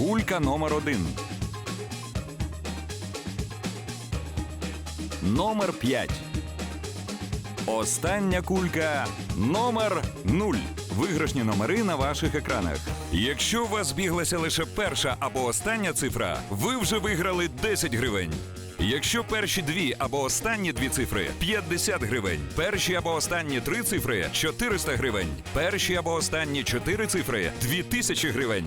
Кулька номер 1. Номер 5. Остання кулька номер 0. Виграшні номери на ваших екранах. Якщо у вас збіглася лише перша або остання цифра, ви вже виграли 10 гривень. Якщо перші дві або останні дві цифри 50 гривень. Перші або останні три цифри 400 гривень. Перші або останні чотири цифри 2000 гривень.